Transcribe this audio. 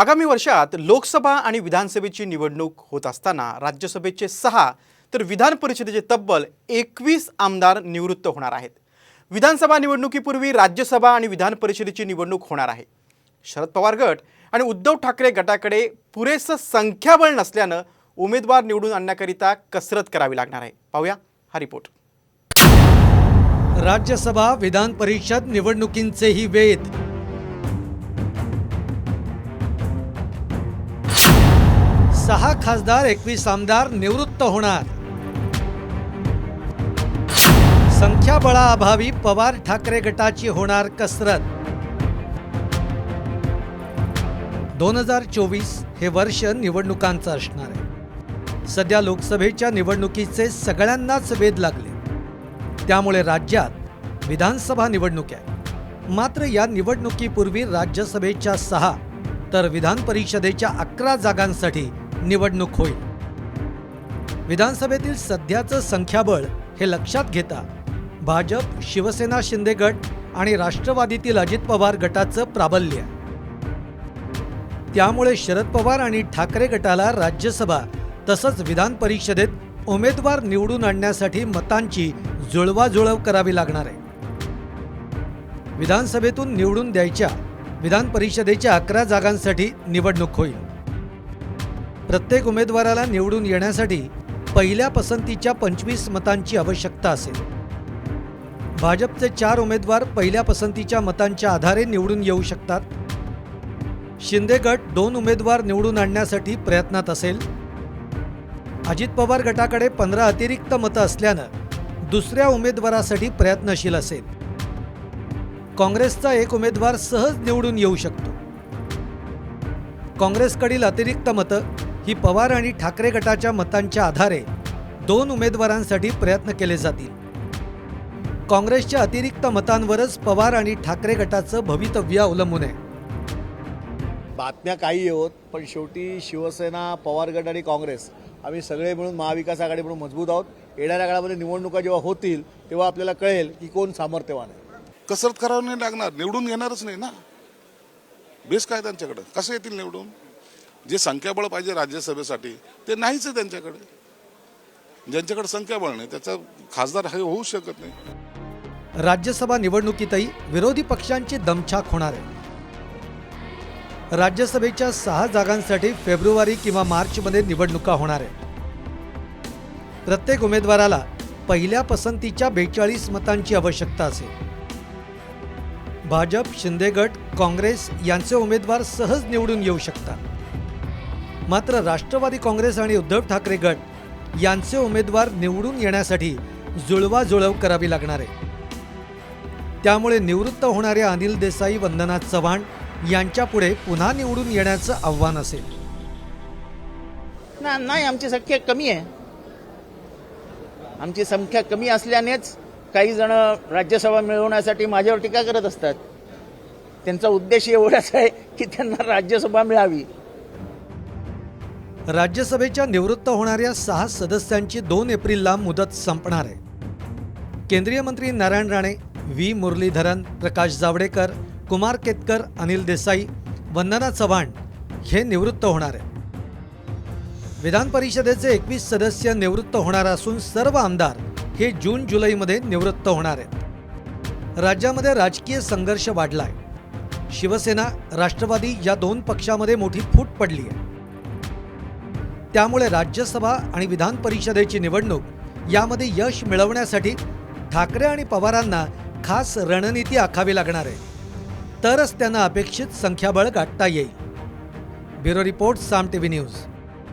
आगामी वर्षात लोकसभा आणि विधानसभेची निवडणूक होत असताना राज्यसभेचे सहा तर विधान परिषदेचे तब्बल एकवीस आमदार निवृत्त होणार आहेत. विधानसभा निवडणुकीपूर्वी राज्यसभा आणि विधान परिषदेची निवडणूक होणार आहे. शरद पवार गट आणि उद्धव ठाकरे गटाकडे पुरेसं संख्याबळ नसल्यानं उमेदवार निवडून आणण्याकरिता कसरत करावी लागणार आहे. पाहूया हा रिपोर्ट. राज्यसभा विधान परिषद निवडणुकींचेही वेध सहा खासदार एकवीस आमदार निवृत्त होणार. संख्याबळाअभावी पवार ठाकरे गटाची होणार कसरत. दोन हजार चोवीस हे वर्ष निवडणुकांचं असणार आहे. सध्या लोकसभेच्या निवडणुकीचे सगळ्यांनाच वेध लागले. त्यामुळे राज्यात विधानसभा निवडणूक आहे मात्र या निवडणुकीपूर्वी राज्यसभेच्या सहा तर विधान परिषदेच्या अकरा जागांसाठी निवडणूक होईल. विधानसभेतील सध्याचं संख्याबळ हे लक्षात घेता भाजप शिवसेना शिंदे गट आणि राष्ट्रवादीतील अजित पवार गटाचं प्राबल्य त्यामुळे शरद पवार आणि ठाकरे गटाला राज्यसभा तसंच विधान परिषदेत उमेदवार निवडून आणण्यासाठी मतांची जुळवाजुळव करावी लागणार आहे. विधानसभेतून निवडून द्यायच्या विधान परिषदेच्या अकरा जागांसाठी निवडणूक होईल. प्रत्येक उमेदवाराला निवडून येण्यासाठी पहिल्या पसंतीच्या पंचवीस मतांची आवश्यकता असेल. भाजपचे चार उमेदवार पहिल्या पसंतीच्या मतांच्या आधारे निवडून येऊ शकतात. शिंदे गट दोन उमेदवार निवडून आणण्यासाठी प्रयत्नात असेल. अजित पवार गटाकडे पंधरा अतिरिक्त मतं असल्यानं दुसऱ्या उमेदवारासाठी प्रयत्नशील असेल. काँग्रेसचा एक उमेदवार सहज निवडून येऊ शकतो. काँग्रेसकडील अतिरिक्त मतं ही पवार आणि ठाकरे गटाच्या मतांच्या आधारे दोन उमेदवारांसाठी प्रयत्न केले जातील. काँग्रेसच्या अतिरिक्त मतांवरच पवार आणि ठाकरे गटाचं भवितव्य अवलंबून आहे. बातम्या काही होत पण शेवटी शिवसेना पवार गट आणि काँग्रेस आम्ही सगळे मिळून महाविकास आघाडी म्हणून मजबूत आहोत. येणाऱ्या काळामध्ये निवडणुका जेव्हा होतील तेव्हा आपल्याला कळेल की कोण सामर्थ्यवान आहे. कसरत करावं नाही लागणार निवडून घेणारच नाही ना. बेस काय त्यांच्याकडे? कसं येतील निवडून? जे संख्याबळ पाहिजे राज्यसभेसाठी ते नाहीच आहे त्यांच्याकडे. ज्यांच्याकडे संख्याबळ नाही त्याचा खासदार हे होऊ शकत नाही. राज्यसभा निवडणुकीतही विरोधी पक्षांची दमछाक होणार आहे. राज्यसभेच्या सहा जागांसाठी फेब्रुवारी किंवा मार्चमध्ये निवडणुका होणार आहे प्रत्येक उमेदवाराला पहिल्या पसंतीच्या बेचाळीस मतांची आवश्यकता असेल. भाजप शिंदे गट काँग्रेस यांचे उमेदवार सहज निवडून येऊ शकतात. मात्र राष्ट्रवादी काँग्रेस आणि उद्धव ठाकरे गट यांचे उमेदवार निवडून येण्यासाठी जुळवाजुळव करावी लागणार आहे. त्यामुळे निवृत्त होणाऱ्या अनिल देसाई वंदना चव्हाण यांच्यापुढे पुन्हा निवडून येण्याचं आव्हान असेल. ना नाही आमची संख्या कमी आहे. आमची संख्या कमी असल्यानेच काही जण राज्यसभा मिळवण्यासाठी माझ्यावर टीका करत असतात. त्यांचा उद्देश एवढाच आहे की त्यांना राज्यसभा मिळावी. राज्यसभेच्या निवृत्त होणाऱ्या सहा सदस्यांची दोन एप्रिलला मुदत संपणार आहे. केंद्रीय मंत्री नारायण राणे व्ही. मुरलीधरन प्रकाश जावडेकर कुमार केतकर अनिल देसाई वंदना चव्हाण हे निवृत्त होणार आहे विधान परिषदेचे एकवीस सदस्य निवृत्त होणार असून सर्व आमदार हे जून जुलैमध्ये निवृत्त होणार आहेत. राज्यामध्ये राजकीय संघर्ष वाढलाय. शिवसेना राष्ट्रवादी या दोन पक्षामध्ये मोठी फूट पडली आहे. त्यामुळे राज्यसभा आणि विधान परिषदेची निवडणूक यामध्ये यश मिळवण्यासाठी ठाकरे आणि पवारांना खास रणनीती आखावी लागणार आहे. तरच त्यांना अपेक्षित संख्याबळ गाठता येईल. Bureau report Saam TV news.